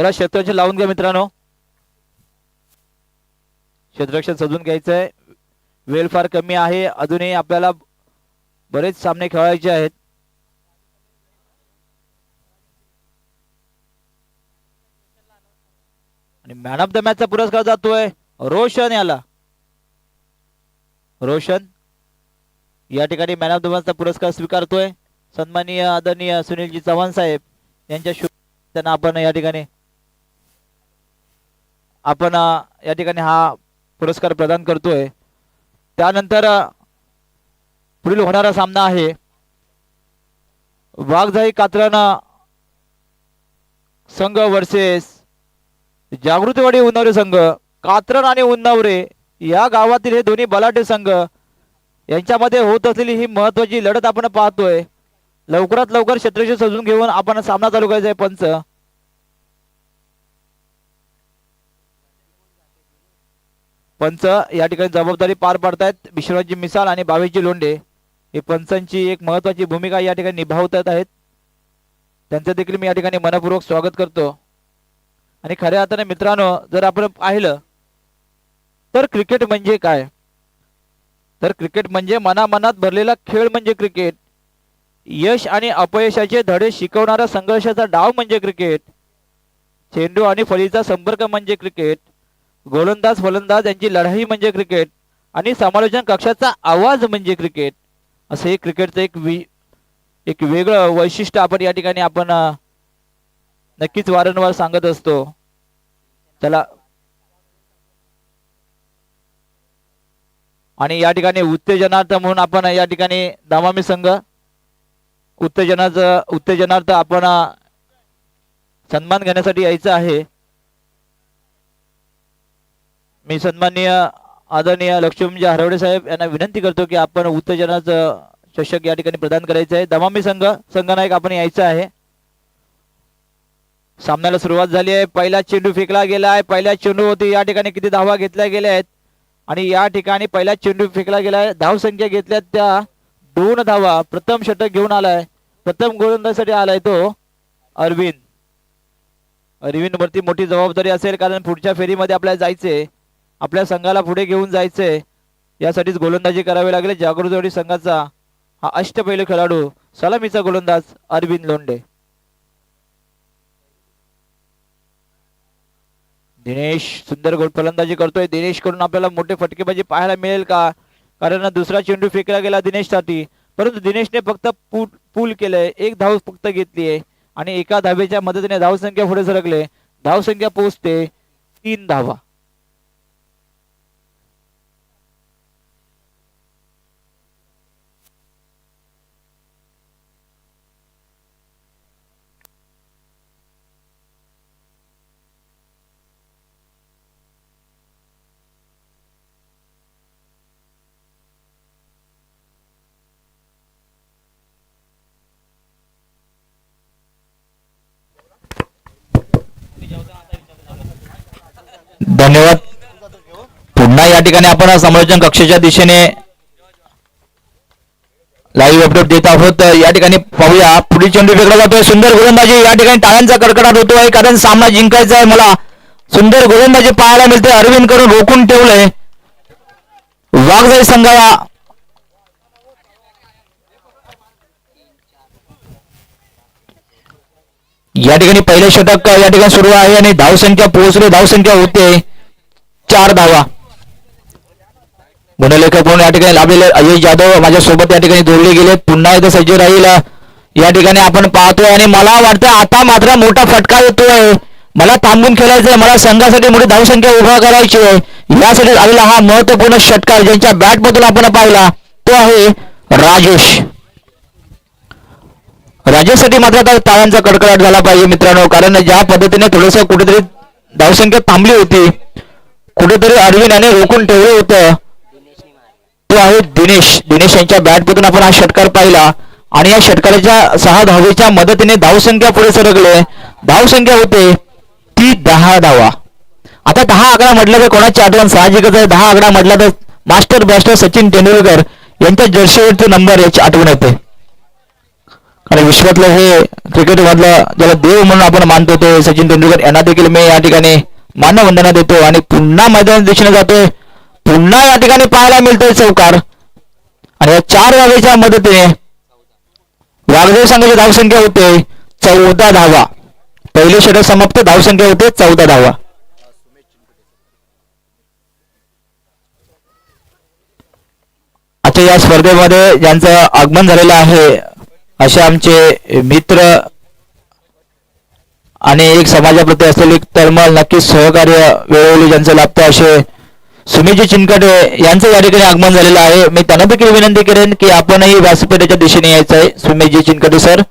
चला क्षेत्ररक्षण लावून घ्या मित्रांनो. क्षेत्ररक्षण सजून घ्यायचंय. वेळ फार कमी आहे. अजूनही आपल्याला बरेच सामने खेळायचे आहेत. आणि मॅन ऑफ द मॅचचा पुरस्कार जातोय. रोशन याला. रोशन या ठिकाणी मॅन ऑफ द मॅचचा पुरस्कार स्वीकारतोय. सन्माननीय आदरणीय सुनीलजी चव्हाण साहेब यांच्या शुभ त्यांना आपण या ठिकाणी आपण या ठिकाणी हा पुरस्कार प्रदान करतोय. त्यानंतर पुढील होणारा सामना आहे. वाघजाई कात्रण संघ वर्सेस जागृतीवाडी उन्नावरे संघ कात्रण आणि उन्नावरे या गावातील हे दोन्ही बलाढ्य संघ यांच्यामध्ये होत असलेली ही महत्वाची लढत आपण पाहतोय. लवकरात लवकर क्षेत्रक्षण सजून घेऊन आपण सामना चालू करायचा आहे पंच. पंच या ठिकाणी जबाबदारी पार पाडतायत. विश्वराजी मिसाळ आणि बावीसजी लोंढे हे पंचांची एक महत्वाची भूमिका या ठिकाणी निभावतात आहेत. त्यांचं देखील मी या ठिकाणी मनपूर्वक स्वागत करतो. आणि खऱ्या अर्थाने मित्रांनो जर आपण पाहिलं तर क्रिकेट म्हणजे काय? तर क्रिकेट म्हणजे मनामनात भरलेला खेळ म्हणजे क्रिकेट. यश आणि अपयशाचे धडे शिकवणारा संघर्षाचा डाव म्हणजे क्रिकेट. चेंडू आणि फळीचा संपर्क म्हणजे क्रिकेट. गोलंदाज फलंदाज यांची लढाई म्हणजे क्रिकेट आणि समालोचन कक्षाचा आवाज म्हणजे क्रिकेट असं हे क्रिकेटचं एक वि एक वेगळं वैशिष्ट्य आपण या ठिकाणी आपण नक्कीच वारंवार सांगत असतो. त्याला आणि या ठिकाणी उत्तेजनार्थ म्हणून आपण या ठिकाणी दामामी संघ उत्तेजनाचं उत्तेजनार्थ आपण सन्मान घेण्यासाठी यायचं आहे. मी सन्माननीय आदरणीय लक्ष्मीजी हरवडे साहेब यांना विनंती करतो की आपण उत्तेजनाचं चषक या ठिकाणी प्रदान करायचं आहे. दमामी संघ संघनायक आपण यायचं आहे. सामन्याला सुरुवात झाली आहे. पहिला चेंडू फेकला गेला आहे. पहिल्या चेंडू होती या ठिकाणी किती धावा घेतल्या गेल्या आहेत? आणि या ठिकाणी पहिला चेंडू फेकला गेला आहे. धाव संख्या त्या दोन धावा. प्रथम षटक घेऊन आलाय. प्रथम गोलंदाजीसाठी आलाय तो अरविंद. अरविंद वरती मोठी जबाबदारी असेल कारण पुढच्या फेरीमध्ये आपल्याला जायचंय. आपल्या संघाला पुढे घेऊन जायचंय यासाठीच गोलंदाजी करावी लागेल. जागृतवाडी संघाचा हा अष्टपैलू खेळाडू सलामीचा गोलंदाज अरविंद लोंडे दिनेश सुंदर गोल फलंदाजी करतोय. दिनेशकडून आपल्याला मोठे फटकेबाजी पाहायला मिळेल का? कारण दुसरा चेंडू फेकला गेला दिनेशसाठी. परंतु दिनेशने फक्त पूल पूल केलंय. एक धाव फक्त घेतलीये आणि एका धावेच्या मदतीने धावसंख्या पुढे सरकले. धावसंख्या पोहोचते तीन धावा. धन्यवाद. पुन्हा या ठिकाणी आपण समालोचन कक्षाच्या दिशेने लाईव्ह अपडेट देत आहोत. या ठिकाणी पाहूया पुढील चेंडू फेकला जातोय. सुंदर गोलंदाजी. या ठिकाणी टाळ्यांचा कडकडाट होतो आहे कारण सामना जिंकायचा आहे मला. सुंदर गोलंदाजी पाहायला मिळते अरविंद करून रोखून ठेवलंय. वाघजाई संघाला या ठिकाणी पहिले षटक या ठिकाणी सुरू आहे आणि धावसंख्या पोहोचली धावसंख्या होते. चार धावा. गुणलेखक म्हणून या ठिकाणी लाभलेले अजय जाधव माझ्या सोबत या ठिकाणी जोडले गेले पुन्हा एकदा सज्ज राहील. या ठिकाणी आपण पाहतोय आणि मला वाटतं आता मात्र मोठा फटका येतोय. मला थांबून खेळायचंय मला संघासाठी मोठी धावसंख्या उभा करायची आहे. यासाठी आलेला हा महत्त्वपूर्ण षटकार ज्यांच्या बॅटबद्दल आपण पाहिला तो आहे राजेश. राजेशसाठी मात्र आता टाळ्यांचा कडकडाट झाला पाहिजे मित्रांनो. कारण ज्या पद्धतीने थोडस कुठेतरी धावसंख्या थांबली होती कुठेतरी अरविंद याने रोखून ठेवलं होतं. तो आहे दिनेश. दिनेश यांच्या बॅट मधून आपण हा षटकार पाहिला. आणि या षटकाराच्या सहा धावेच्या मदतीने धावसंख्या पुढे सरकले. धावसंख्या होते ती दहा धावा. आता दहा आकडा म्हटलं तर कोणाची आठवण साहजिकच आहे दहा आकडा म्हटला तर मास्टर बॅस्टर सचिन तेंडुलकर यांच्या जर्सीवरती नंबर याची आठवण येते. कारण विश्वातलं हे क्रिकेटमधलं ज्याला देव म्हणून आपण मानतो ते सचिन तेंडुलकर यांना देखील मी या ठिकाणी मानवंदना देतो आणि पुन्हा मैदान दिशेने जातोय पुन्हा या ठिकाणी पाहायला मिळतोय चौकार आणि या चार धावेच्या मदतीने वाघदेव संघाची धावसंख्या होते चौदा धावा. पहिले षटक समाप्त धावसंख्या होते चौदा धावा. आता या स्पर्धेमध्ये ज्यांचं आगमन झालेलं आहे असे आमचे मित्र आणि एक समाजाप्रती असलेली तळमळ नक्कीच सहकार्य वेळोवेळी ज्यांचं लाभतं असे सुमीजी चिनकटे यांचं या ठिकाणी आगमन झालेलं आहे. मी त्यांना देखील विनंती करेन की आपणही व्यासपीठाच्या दिशेने यायचं आहे. सुमिजी चिनकटे सर.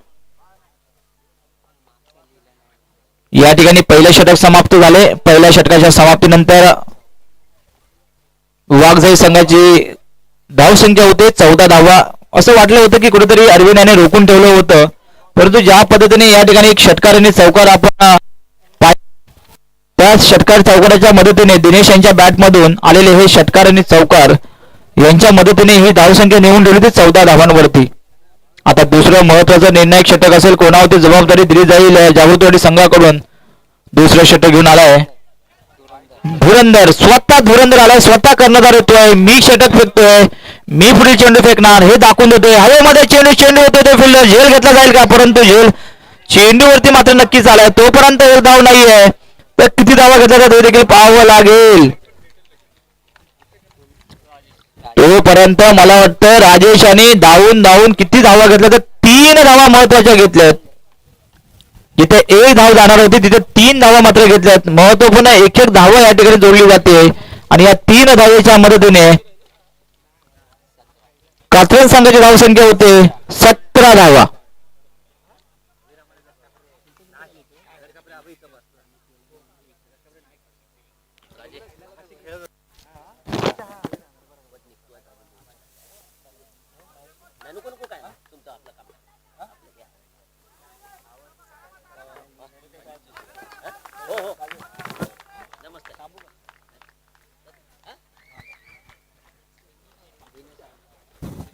या ठिकाणी पहिले षटक समाप्त झाले. पहिल्या षटकाच्या समाप्तीनंतर वाघजाई संघाची धावसंख्या होते. चौदा धावा. असं वाटलं होतं की कुठेतरी अरविंद याने रोखून ठेवलं होतं. परंतु ज्या पद्धतीने या ठिकाणी एक षटकार आणि चौकार आपण त्या षटकार चौकाराच्या मदतीने दिनेश यांच्या बॅटमधून आलेले हे षटकार आणि चौकार यांच्या मदतीने ही धावसंख्या नेऊन ठेवली होती चौदा धावांवरती. आता दुसरं महत्वाचं निर्णायक षटक असेल कोणावरती जबाबदारी दिली जाईल जागृतवाडी संघाकडून दुसरं षटक घेऊन आलाय. धुरंधर स्वतः धुरंधर आलाय स्वतः कर्णधार येतोय मी षटक फेकतोय मी पुढील चेंडू फेकणार हे दाखवून देतोय. हवेमध्ये चेंडू चेंडू होतो तो फिल्डर झेल घेतला जाईल का? परंतु झेल चेंडूवरती मात्र नक्कीच आलाय. तोपर्यंत एक धाव नाहीये. तर किती धावा घेतला जातो देखील पाहावं लागेल. तोपर्यंत मला वाटतं राजेश आणि धावून धावून किती धावा घेतल्या तर तीन धावा महत्त्वाच्या घेतल्यात. जिथे एक धाव जाणार होती तिथे तीन धावा मात्र घेतल्यात महत्त्वपूर्ण एक एक धावा या ठिकाणी जोडली जाते. आणि या तीन धावेच्या मदतीने कात्रज संघाची धावसंख्या होते सतरा धावा.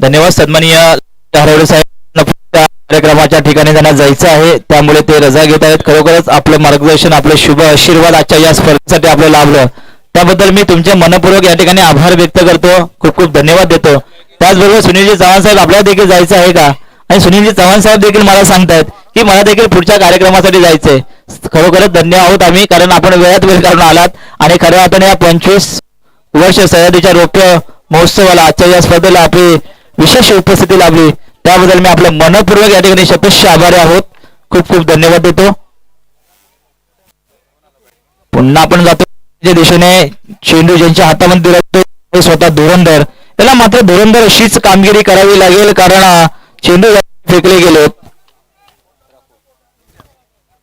धन्यवाद. सन्माननीय हरवडे साहेब त्या कार्यक्रमाच्या ठिकाणी त्यांना जायचं आहे. त्यामुळे ते रजा घेत आहेत. खरोखरच आपलं मार्गदर्शन आपले शुभ आशीर्वाद आजच्या या स्पर्धेसाठी आपलं लाभलं. त्याबद्दल मी तुमचे मनपूर्वक या ठिकाणी आभार व्यक्त करतो. खूप खूप धन्यवाद देतो. त्याचबरोबर सुनीलजी चव्हाण साहेब आपल्याला देखील जायचं आहे का? आणि सुनीलजी चव्हाण साहेब देखील मला सांगतायत की मला देखील पुढच्या कार्यक्रमासाठी जायचंय. खरोखरच धन्य आहोत आम्ही कारण आपण वेळात वेळ काढून आलात. आणि खऱ्या अर्थाने या पंचवीस वर्ष सह्याद्रीच्या रौप्य महोत्सवाला आजच्या या स्पर्धेला आपली विशेष उपस्थिती लाभली. त्याबद्दल मी आपल्या मनपूर्वक या ठिकाणी शतश आभारी आहोत. खूप खूप धन्यवाद देतो. पुन्हा आपण जातो. दिशेने चेंडू ज्यांच्या हातामध्ये दिला स्वतः धुरंधर. त्याला मात्र धुरंधर अशीच कामगिरी करावी लागेल कारण चेंडू फेकले गेले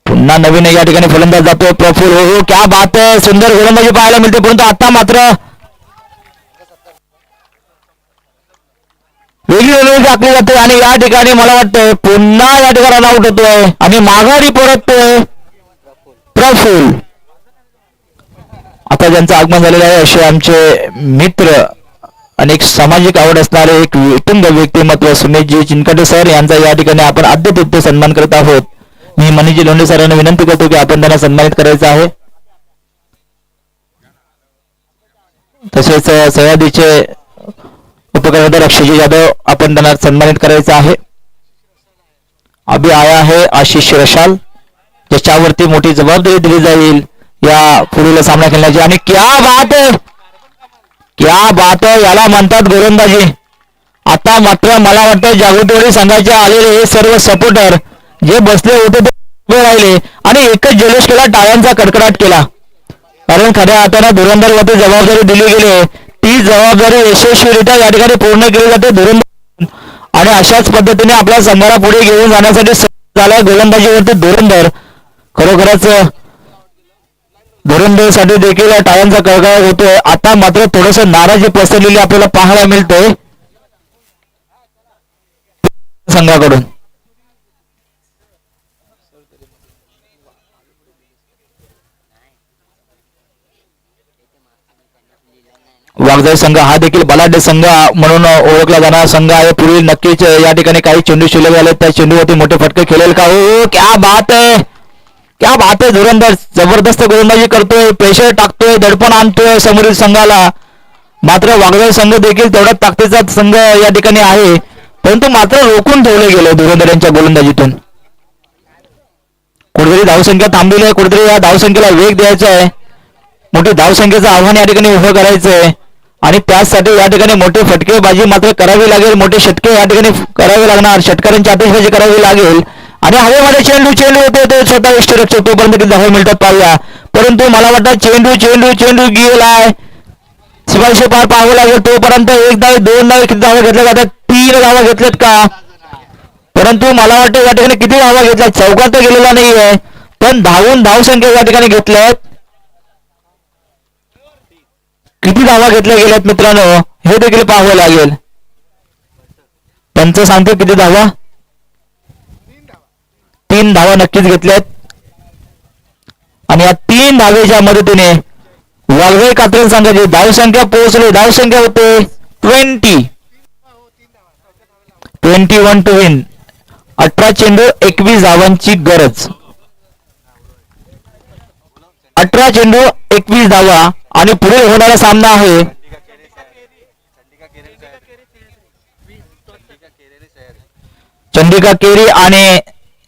पुन्हा नवीन या ठिकाणी फलंदाज जातो. प्रफुल हो हो क्या बात आहे सुंदर गोलंदाजी पाहायला मिळते. परंतु आता मात्र वेगळी वेगळी टाकली जाते आणि या ठिकाणी मला वाटतंय पुन्हा या ठिकाणी आउट होतोय आणि माघारी परततोय. प्रफुल आता ज्यांचं आगमन झालेलं आहे असे आमचे मित्र आणि एक सामाजिक आवड असणारे एक उत्तुंग व्यक्तिमत्व सुमेशजी चिनकटे सर यांचा या ठिकाणी आपण आद्यतिथ्य सन्मान करत आहोत. मी मनीजी लोंढे सरांना विनंती करतो की आपण त्यांना सन्मानित करायचं आहे. तसेच सह्यादीचे सह्याद्रीचे उपकर्णधार जाधव आपण त्यांना सन्मानित करायचं आहे. अभि आया आहे आशिष रशाल ज्याच्यावरती मोठी जबाबदारी दिली जाईल या पुढील सामना खेळण्याची. आणि क्या बात क्या बात याला म्हणतात गोलंदाजी. आता मात्र मला वाटतं जागृतीवरील संघाचे आलेले हे सर्व सपोर्टर जे बसले होते ते उभे राहिले आणि एकच जल्लोष केला टाळ्यांचा कडकडाट केला. कारण खऱ्या हाताने धुरंधरवरती जबाबदारी दिली गेली ती जबाबदारी यशस्वीरित्या या ठिकाणी पूर्ण केली जाते. धरून आणि अशाच पद्धतीने आपल्या संघाला पुढे घेऊन जाण्यासाठी झाला गोलंदाजीवरती धुरंधर. खरोखरच धुरंधरसाठी देखील टाळ्यांचा कळकळ होतोय. आता मात्र थोडस नाराजी पसरलेली आपल्याला पाहायला मिळते संघाकडून. वाघजाई संघ हा देखील बलाढ्य संघ म्हणून ओळखला जाणारा संघ आहे. पूर्वी नक्कीच या ठिकाणी काही चेंडू शिल्लक झाले. त्या चेंडूवरती मोठे फटके खेळेल का? हो क्या बात आहे क्या बात आहे धुरंदाज जबरदस्त गोलंदाजी करतोय प्रेशर टाकतोय दडपण आणतोय समोरील संघाला. मात्र वाघजाई संघ देखील तेवढा ताकदीचा संघ या ठिकाणी आहे. परंतु मात्र रोखून ठेवले गेले धुरंधर यांच्या गोलंदाजीतून. कुठेतरी धावसंख्या थांबलेली आहे. कुठेतरी या धावसंख्येला वेग द्यायचा आहे. मोठी धावसंख्येचं आव्हान या ठिकाणी उभं करायचं आहे. आणि त्यासाठी या ठिकाणी मोठे फटकेबाजी मात्र करावी लागेल. मोठे षटके या ठिकाणी करावे लागणार. षटकारांची आतिषबाजी करावी लागेल. आणि हवेमध्ये चेंडू चेंडू होते तो स्वतः इष्टरक्षक तोपर्यंत किती मिळतात पाहूया. परंतु मला वाटतं चेंडू चेंडू चेंडू गेलाय. शिवायशी पार पाहावं लागेल. तोपर्यंत एक धावे दोन धावे किती धावा घेतल्या जातात? तीन धावा घेतल्यात का? परंतु मला वाटतं या ठिकाणी किती धावा घेतल्या चौकात तर गेलेला नाहीये. पण धावून धावसंख्या या ठिकाणी घेतल्यात. किती धावा घेतल्या गेल्यात मित्रांनो? हे देखील पाहावं लागेल. पंच सांगतो किती धावा? तीन धावा नक्कीच घेतल्यात. आणि या तीन धावेच्या मदतीने वालगाई कात्रे संघाची धावसंख्या पोहोचली. धावसंख्या होते twenty twenty one to win अठरा चेंडू एकवीस धावांची गरज. अठरा चेंडू एकवीस धावा आणि पुढे होणारा सामना आहे. चंडिका केरी आणि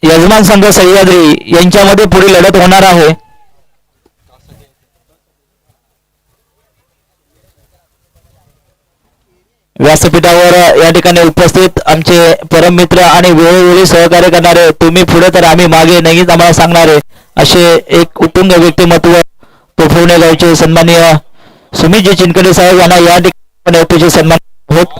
यजमान संघ सह्याद्री यांच्यामध्ये पुढे लढत होणार आहे. व्यासपीठावर या ठिकाणी उपस्थित आमचे परम मित्र आणि वेळोवेळी सहकार्य करणारे तुम्ही पुढे तर आम्ही मागे नक्कीच आम्हाला सांगणारे. असे एक उत्तुंग व्यक्तिमत्व पोफवणे गावचे सन्माननीय सुमितजी चिनकडे साहेब यांना या ठिकाणी सन्मान होत.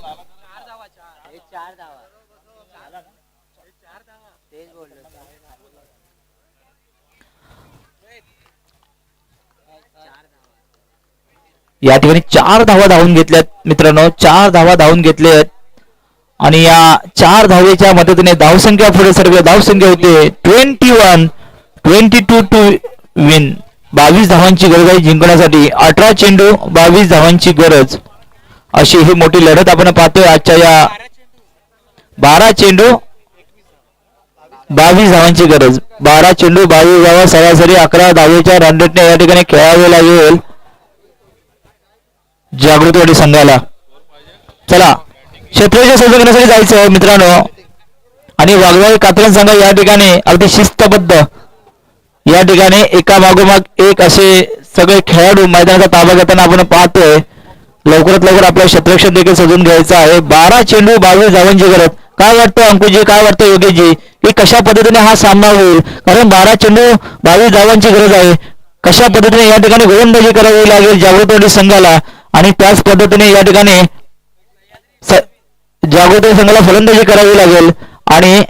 या ठिकाणी चार धावा धावून घेतल्यात मित्रांनो चार धावा धावून घेतल्यात आणि या चार धावेच्या मदतीने धावसंख्या पुढे सर्व धावसंख्या होते. Twenty one twenty two two to बावीस धावांची गरज आहे जिंकण्यासाठी अठरा चेंडू बावीस धावांची गरज. अशी ही मोठी लढत आपण पाहतोय आजच्या या बारा चेंडू बावीस धावांची गरज. बारा चेंडू बावीस धावा सरासरी अकरा धावेच्या रनरेटने या ठिकाणी खेळावे लागेल जागृतवाडी संघाला. चला क्षेत्राच्या सजवण्यासाठी जायचं मित्रांनो. आणि वाघवाई कात्रण संघ या ठिकाणी अगदी शिस्तबद्ध या ठिकाणी एका मागोमाग एक असे सगळे खेळाडू मैदानाचा ताबा घेताना आपण पाहतोय. लवकरात लवकर आपलं क्षेत्ररक्षण देखील सजून घ्यायचं आहे. बारा चेंडू बावीस धावांची गरज काय वाटतं अंकुजी काय वाटतं योगेशजी? की कशा पद्धतीने हा सामना होईल? कारण बारा चेंडू बावीस धावांची गरज आहे. कशा पद्धतीने या ठिकाणी गोलंदाजी करावी लागेल जागृतवाडी संघाला? आणि त्याच पद्धतीने या ठिकाणी स- संघाला फलंदाजी करावी लागेल. आणि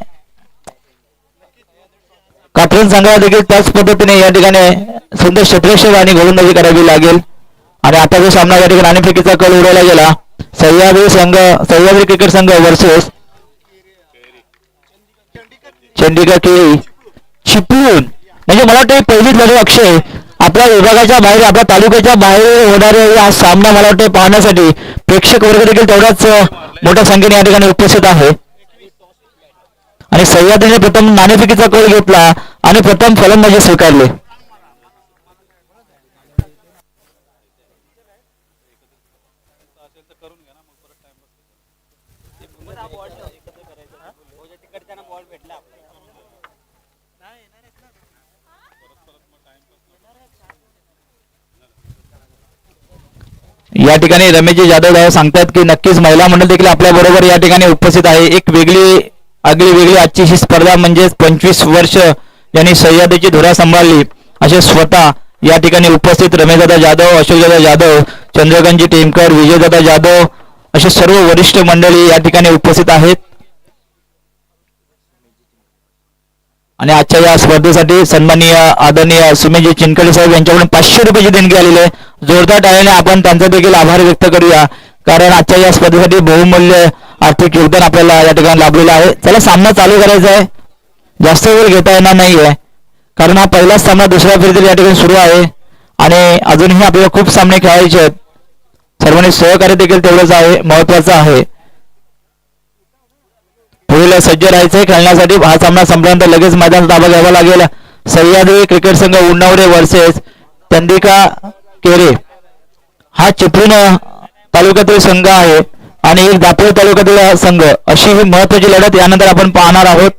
कात्रण संघाला देखील त्याच पद्धतीने या ठिकाणी सुंदर क्षेत्ररक्षक आणि गोलंदाजी करावी लागेल. आणि आता जो सामना या ठिकाणी नाणेफेकीचा कल उडवला गेला सह्याद्री संघ सह्याद्री क्रिकेट संघ वर्सेस चंडिका केळी. चिपळूण. म्हणजे मला वाटतं पहिलीच लढत अक्षय आपल्या विभागाच्या बाहेर आपल्या तालुक्याच्या बाहेर होणारे हा सामना मला वाटतं पाहण्यासाठी प्रेक्षक वर्ग देखील तेवढाच मोठ्या संख्येने या ठिकाणी उपस्थित आहे. आणि सह्याद्रीने प्रथम नाणेफेकीचा कल घेतला आणि प्रथम फलंदाजी स्वीकारले. या ठिकाणी रमेशजी जाधव दादा सांगतात की नक्कीच महिला मंडळ देखील आपल्या बरोबर या ठिकाणी उपस्थित आहे. एक वेगळी आगळी वेगळी आजची ही स्पर्धा म्हणजे पंचवीस वर्ष यांनी सह्याद्रीची धुरा सांभाळली. असे स्वतः या ठिकाणी उपस्थित रमेशदादा जाधव अशोकदादा जाधव चंद्रकांतजी टेमकर विजयदादा जाधव असे सर्व वरिष्ठ मंडळी या ठिकाणी उपस्थित आहेत. आणि आजच्या या स्पर्धेसाठी सन्माननीय आदरणीय सुमेशजी चिनकडे साहेब यांच्याकडून पाचशे रुपयाची देणगी आलेली आहे. जोरदार टाळ्याने आपण त्यांचा देखील आभार व्यक्त करूया. कारण आजच्या या स्पर्धेसाठी बहुमूल्य आर्थिक योगदान आपल्याला या ठिकाणी लाभलेलं आहे. त्याला सामना चालू करायचा आहे. जास्त वेळ घेता येणार नाहीये. कारण हा पहिलाच सामना दुसऱ्या फेरीतील या ठिकाणी सुरू आहे. आणि अजूनही आपल्याला खूप सामने खेळायचे आहेत. सर्वांनी सहकार्य देखील तेवढंच आहे महत्वाचं आहे. पुढील सज्ज राहायचंय खेळण्यासाठी. हा सामना संपल्यानंतर लगेच मैदान ताबा घ्यावा लागेल. सह्याद्री क्रिकेट संघ उन्नावरे वर्सेस चंदिका केरे. हा चिपळूण तालुक्यातील संघ आहे. आणि एक दापोली तालुक्यातील संघ. अशी ही महत्वाची लढत यानंतर आपण पाहणार आहोत.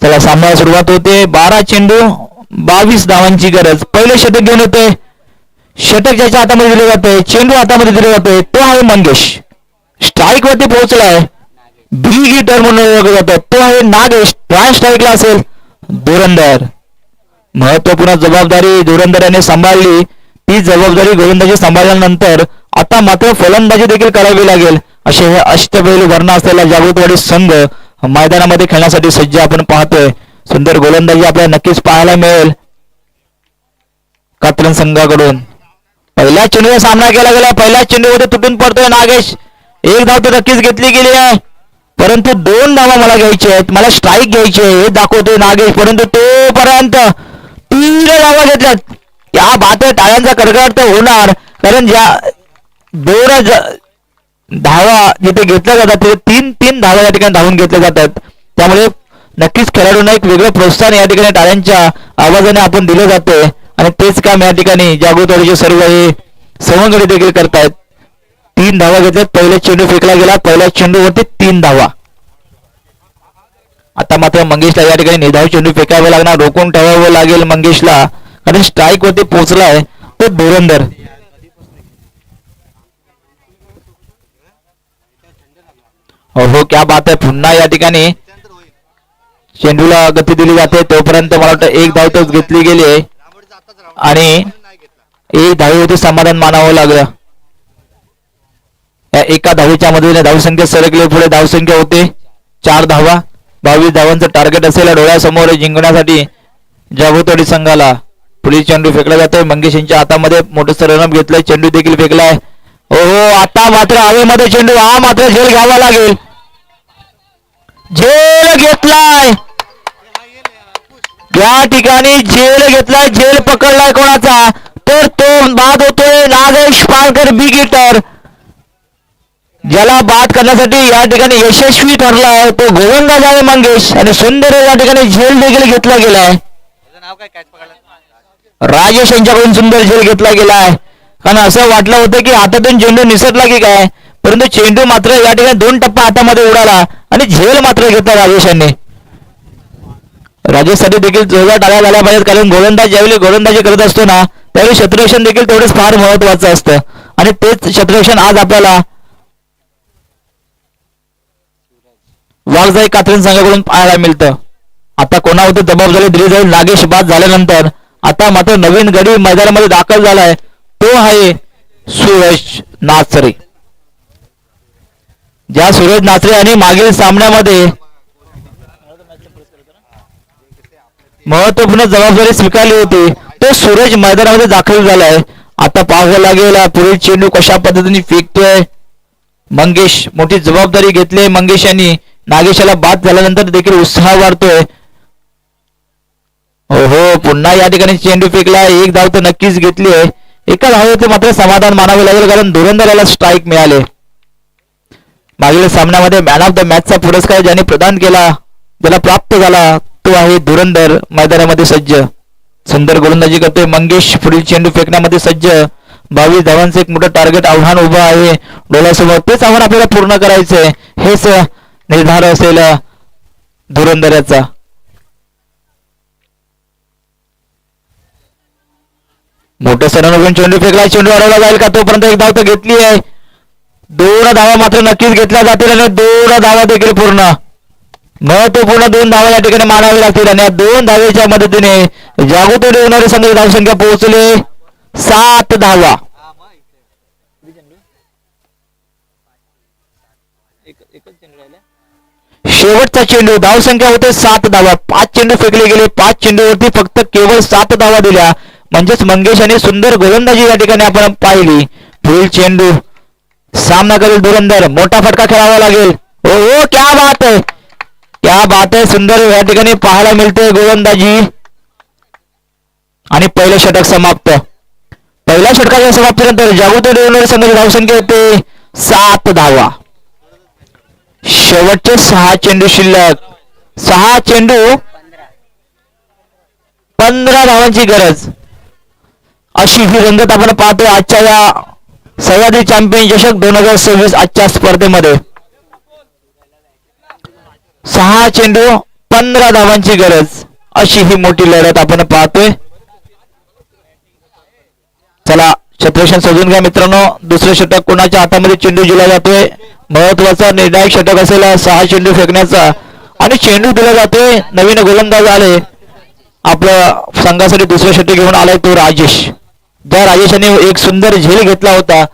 त्याला सामन्याला सुरुवात होते. बारा चेंडू बावीस धावांची गरज. पहिले षटक घेऊन येते षटक ज्याच्या हातामध्ये दिले जाते चेंडू हातामध्ये दिले जाते तो आहे मंगेश. स्ट्राईक वरती पोहोचलाय. बिग हिटर म्हणून ओळखलं जातं. तो आहे नागेश. ट्राय स्ट्राईकला असेल धुरंधर. महत्त्वपूर्ण जबाबदारी धुरंधराने सांभाळली. ती जबाबदारी गोविंदाची सांभाळल्यानंतर आता मात्र फलंदाजी देखील करावी लागेल. असे हे अष्टपैलू वर्ण असलेला जागृतवाडी संघ मैदानामध्ये खेळण्यासाठी सज्ज आपण पाहतोय. सुंदर गोलंदाजी आपल्याला नक्कीच पाहायला मिळेल. कात्रन संघाकडून. पहिल्या चेंडूचा सामना केला गेला. पहिल्या चेंडूमध्ये तुटून पडतोय नागेश. एक धाव तर नक्कीच घेतली गेली आहे. परंतु दोन धावा मला घ्यायचे आहेत. मला स्ट्राईक घ्यायची आहे. हे दाखवतोय नागेश. परंतु तोपर्यंत तीन धावा घेतल्यात. या बात टाळ्यांचा कडकडाट तर होणार. कारण ज्या दोन धावा जिथे घेतल्या जातात तिथे तीन तीन धावा या ठिकाणी धावून घेतल्या जातात. त्यामुळे नक्कीच खेळाडूंना एक वेगळं प्रोत्साहन या ठिकाणी टाळ्यांच्या आवाजाने आपण दिलं जाते. आणि तेच काम या ठिकाणी जागृतवाडीचे सर्व हे सवंगडी देखील करतायत. तीन धावा घेतल्या पहिला चेंडू फेकला गेला. पहिल्या चेंडूवरती तीन धावा. आता मात्र मंगेशला या ठिकाणी निधाव चेंडू फेकावा लागणार. रोखून ठेवावं लागेल मंगेशला. कारण स्ट्राईक वरती पोहोचलाय तो धुरंधर. हो हो क्या बात आहे पुन्हा या ठिकाणी चेंडूला गती दिली जाते तोपर्यंत मला वाटतं एक धाव घेतली गेली आहे. आणि एक धावेवरती समाधान मानावं लागलं. या एका धावीच्या मदतीने धावसंख्या सरकली पुढे धावसंख्या होते चार धावा. बावीस धावांचं टार्गेट असलेल्या डोळ्यासमोर जिंकण्यासाठी जागोतोडी संघाला. पुढील चेंडू फेकला जातोय मंगेश यांच्या हातामध्ये मोठं रनअप घेतलंय चेंडू देखील फेकलाय. हो हो आता मात्र हवेमध्ये चेंडू हा मात्र झेल घ्यावा लागेल. झेल घेतलाय. या ठिकाणी झेल घेतलाय. झेल पकडलाय कोणाचा? तर तो बाद होतोय नागेश पालकर बिग हिटर ज्याला बाद करण्यासाठी या ठिकाणी यशस्वी ठरलाय तो गोलंदाज आहे मंगेश आणि सुंदर या ठिकाणी झेल देखील घेतला गेलाय. राजेश यांच्याकडून सुंदर झेल घेतला गेलाय. कारण असं वाटलं होतं की हातातून झेंडू निसटला की काय? परंतु चेंडू मात्र या ठिकाणी दोन टप्पा हातामध्ये उडाला आणि झेल मात्र घेतला राजेश यांनी राजेशसाठी देखील जोरदार टाळ्या झाल्या पाहिजेत कारण गोलंदाज ज्यावेळी गोलंदाजी करत असतो ना त्यावेळी शत्रुरक्षण देखील तेवढंच फार महत्वाचं असतं. आणि तेच शत्रुरक्षण आज आपल्याला वाघजाई कात्रीन संघाकडून पाहायला मिळतं. आता कोणावरती जबाबदारी दिली जाईल नागेश बाद झाल्यानंतर आता मात्र नवीन गडी मैदानामध्ये दाखल झालाय. तो आहे सूरज नाचरे ज्या सूरज नाचरे यांनी मागील सामन्यामध्ये महत्त्वपूर्ण जबाबदारी स्वीकारली होती तो सूरज मैदानामध्ये दाखल झालाय. आता पाहावं लागेल पुढील चेंडू कशा पद्धतीने फेकतोय? मंगेश मोठी जबाबदारी घेतली मंगेश यांनी. नागेशाला बाद झाल्यानंतर देखील उत्साह वाढतोय. हो हो पुन्हा या ठिकाणी चेंडू फेकला. एक धाव तर नक्कीच घेतली आहे. एका धावेचे मात्र समाधान मानावे लागेल कारण धुरंधर स्ट्राईक मिळाले. मागील सामन्यामध्ये मॅन ऑफ द मॅचचा पुरस्कार ज्याने प्रदान केला ज्याला प्राप्त झाला तो आहे धुरंधर मैदानामध्ये सज्ज. सुंदर गोलंदाजी करतोय मंगेश पुढील चेंडू फेकण्यामध्ये सज्ज. बावीस धावांचं एक मोठं टार्गेट आव्हान उभं आहे. डोळ्यासोबत तेच आव्हान आपल्याला पूर्ण करायचंय. हेच निर्धार असेल धुरंधराचा. मोठं सरण चेंडू फेकला चेंडू अडवला जाईल का तोपर्यंत एक धाव तर घेतली आहे. दोन धावा मात्र नक्कीच घेतल्या जातील आणि दोन धावा देखील पूर्ण. महत्त्वपूर्ण दोन धावा या ठिकाणी मानावे लागतील आणि या दोन धावेच्या मदतीने जागोतोडी होणारे संघ धावसंख्या पोहोचले. सात धावा. शेवटचा चेंडू धावसंख्या होते सात धावा. पाच चेंडू फेकले गेले. पाच चेंडूवरती फक्त केवळ सात धावा दिल्या. म्हणजेच मंगेश यांनी सुंदर गोलंदाजी या ठिकाणी आपण पाहिली. पुढील चेंडू. सामना करेल धुरंधर मोठा फटका खेळावा लागेल. हो हो क्या बात आहे क्या बात आहे सुंदर या ठिकाणी पाहायला मिळते गोलंदाजी आणि पहिलं षटक समाप्त. पहिल्या षटकाच्या समाप्तीनंतर जागृती डोंगर संघाची धावसंख्या येते. सात धावा. शेवटचे सहा चेंडू शिल्लक. सहा चेंडू. पंधरा धावांची गरज. अशी ही रंगत आपण पाहतोय आजच्या या सह्याद्री चॅम्पियन चषक दोन हजार सव्वीस आजच्या स्पर्धेमध्ये. सहा चेंडू पंधरा धावांची गरज अशी ही मोठी लढत आपण पाहतोय. चला क्षेत्ररक्षण सजून घ्या मित्रांनो. दुसरे षटक कोणाच्या हातामध्ये चेंडू दिला जातोय? महत्त्वाचा निर्णायक षटक असेल सहा चेंडू फेकण्याचा. आणि चेंडू दिला जातोय. नवीन गोलंदाज आले. आपल्या संघासाठी दुसरे षटक घेऊन आलाय तो राजेश. ज्या राजेशाने एक सुंदर झेल घेतला होता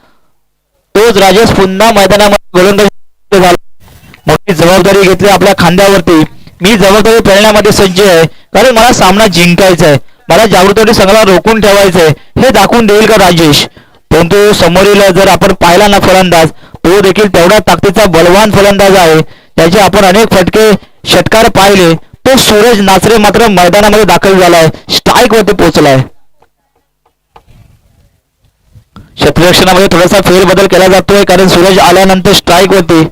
तोच राजेश पुन्हा मैदानामध्ये गोलंदाज झाला. मोठी जबाबदारी घेतली आपल्या खांद्यावरती. मी जबाबदारी पेलण्यामध्ये सज्ज आहे कारण मला सामना जिंकायचा आहे. मला जागृतवाडी संघाला रोखून ठेवायचं आहे हे दाखवून देईल का राजेश? परंतु समोरील जर आपण पाहिला ना फलंदाज तो देखील तेवढा ताकदीचा बलवान फलंदाज आहे. त्याचे आपण अनेक फटके षटकार पाहिले. तो सूरज नाचरे मात्र मैदानामध्ये दाखल झालाय स्ट्राईक वरती पोहोचलाय. क्षेत्ररक्षणामध्ये थोडासा फेरबदल केला जातोय कारण सूरज आल्यानंतर स्ट्राईक होती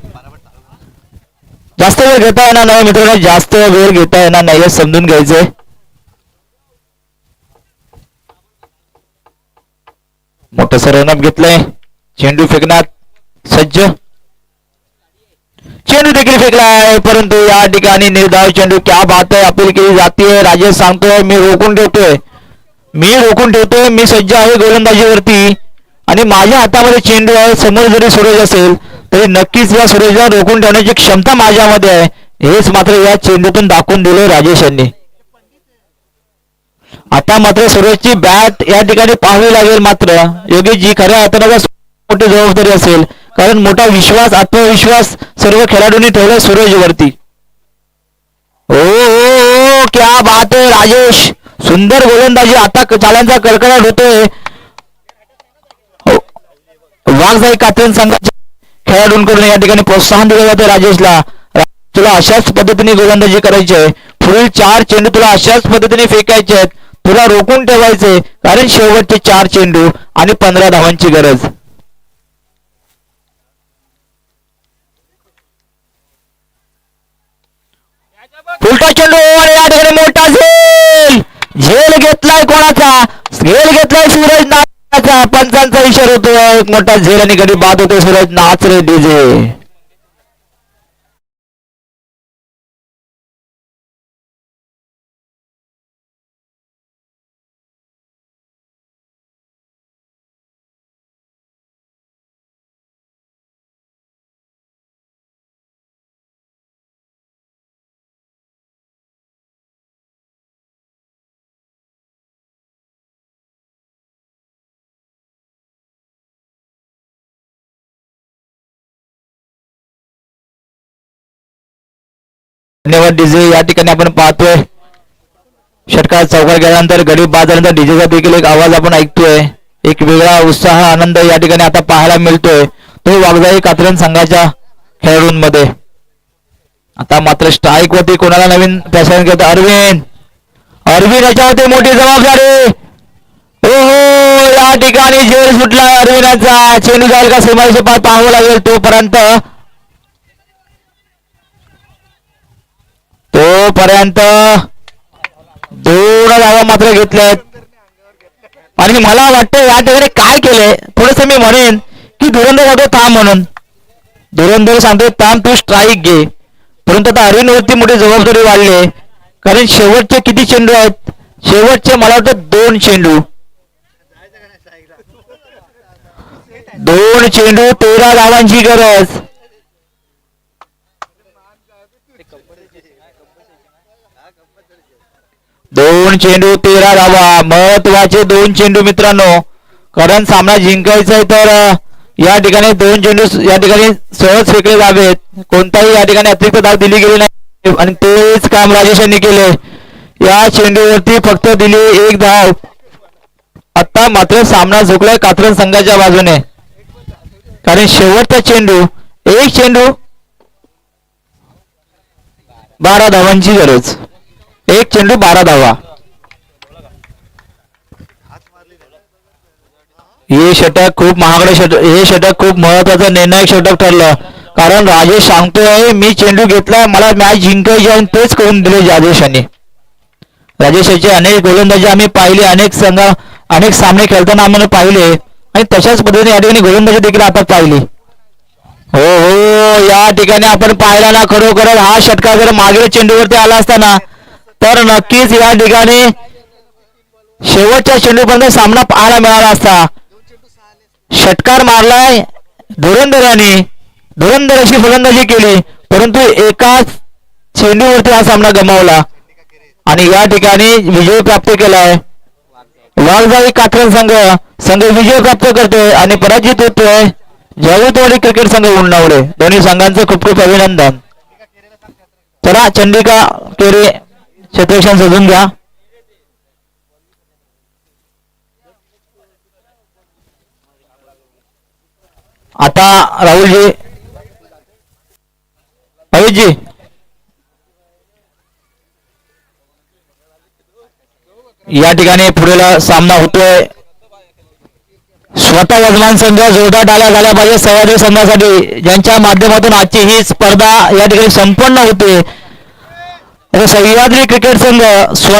जास्त वेळ घेता येणार नाही मित्रांनो जास्त वेळ घेता येणार नाही समजून घ्यायचंय मोठं सरनाम घेतलंय. चेंडू फेकण्यात सज्ज. चेंडू देखील फेकलाय परंतु या ठिकाणी निर्धाव चेंडू क्या बात आहे अपील केली जाते राजेश सांगतोय मी रोखून ठेवतोय. मी रोखून ठेवतोय मी सज्ज आहे गोलंदाजीवरती. आणि माझ्या हातामध्ये चेंडू आहे समोर जरी सूरज असेल तरी नक्कीच या सूरजला रोखून ठेवण्याची क्षमता माझ्यामध्ये आहे. हेच मात्र या चेंडूतून दाखवून दिले राजेश यांनी. आता मात्र सूरजची बॅट या ठिकाणी पाहावी लागेल मात्र. योगेशजी खऱ्या हाताला मोठी जबाबदारी असेल कारण मोठा विश्वास आत्मविश्वास सर्व खेळाडूंनी ठेवलाय वरती ओ, ओ, ओ क्या बात आहे राजेश. सुंदर गोलंदाजी. आता चाल्यांचा कडकडाट होतोय. वाघजाई कात्रण संघाच्या खेळाडूंकडून या ठिकाणी प्रोत्साहन दिलं जातं. राजेशला तुला अशाच पद्धतीने गोलंदाजी करायची आहे. पुढील चार चेंडू तुला अशाच पद्धतीने फेकायचे आहेत. तुला रोखून ठेवायचे कारण शेवटचे चार चेंडू आणि पंधरा धावांची गरज. उलटा चेंडू आणि या ठिकाणी मोठा झेल. झेल घेतलाय कोणाचा? झेल घेतलाय सूरज पंचांचा इशारा होतो एक मोठा झेल आणि गडी बाद होतो सूरज नाच रे डीजे. धन्यवाद डीजे या ठिकाणी आपण पाहतोय. षटकार चौकार गेल्यानंतर गरीब बाद झाल्यानंतर डीजेचा देखील एक आवाज आपण ऐकतोय. एक वेगळा उत्साह आनंद या ठिकाणी आता पाहायला मिळतोय. तो वागजाई कात्रण संघाच्या खेळाडूंमध्ये आता मात्र स्ट्राईक वरती कोणाला नवीन प्रसारण करतो अरविंद. अरविंद याच्यावरती मोठी जबाबदारी. हो या ठिकाणी जेल सुटला अरविंदाचा. चेंडू जाईल का? सीमारेषे पार पाहावं लागेल तोपर्यंत. तोपर्यंत दोन धावा मात्र घेतल्यात. आणि मला वाटतं या ठिकाणी काय केलंय? थोडस मी म्हणेन की धुरंधर सांगतो थांब म्हणून. धुरंधर सांगतोय थांब तू स्ट्राईक घे. परंतु आता अरविंदवरती मोठी जबाबदारी वाढली कारण शेवटचे किती चेंडू आहेत? शेवटचे मला वाटतं दोन चेंडू. दोन चेंडू तेरा धावांची गरज. दोन चेंडू तेरा धावा. महत्त्वाचे दोन चेंडू मित्रांनो. कारण सामना जिंकायचा आहे तर या ठिकाणी दोन चेंडू या ठिकाणी सहज फेकले जावेत. कोणताही या ठिकाणी अतिरिक्त धाव दिली गेली नाही. आणि तेच काम राजेश यांनी केले. या चेंडूवरती फक्त दिली एक धाव. आता मात्र सामना झोकलाय कात्रन संघाच्या बाजूने. कारण शेवटचा चेंडू एक चेंडू बारा धावांची गरज. एक चेंडू बारा धावा. हे षटक खूप महागडे षटक हे षटक खूप महत्वाचं निर्णायक षटक ठरलं. कारण राजेश सांगतोय मी चेंडू घेतला मला मॅच जिंकायची आणि तेच करून दिले राजेशाने. राजेशाचे अनेक गोलंदाजी आम्ही पाहिले अनेक संघ अनेक सामने खेळताना आम्ही पाहिले. आणि तशाच पद्धतीने या ठिकाणी गोलंदाजी देखील आपण पाहिली. हो हो या ठिकाणी आपण पाहिला ना खरोखर हा षटका जर मागील चेंडूवरती आला असताना तर नक्कीच या ठिकाणी शेवटच्या चेंडूपर्यंत सामना पाहायला मिळाला असता. षटकार मारलाय धुरंधराने धुरंधर अशी फलंदाजी केली परंतु एकाच चेंडूवरती हा सामना गमावला. आणि या ठिकाणी विजय प्राप्त केलाय. वाघजाई कात्रज संघ संघ विजय प्राप्त करतोय आणि पराजित होतोय. जागृतवाडी क्रिकेट संघ उन्नावडे दोन्ही संघांचं खूप खूप अभिनंदन. चला चंडिका केरे क्षेत्रक्षण सजून घ्या आता राहुलजी अभितजी या ठिकाणी पुढेला सामना होतोय. स्वतः यजमान संघ जोरदार डाल्या झाल्या पाहिजे. सह्याद्री संघासाठी ज्यांच्या माध्यमातून आजची ही स्पर्धा या ठिकाणी संपन्न होते. सह्याद्री क्रिकेट संघ स्व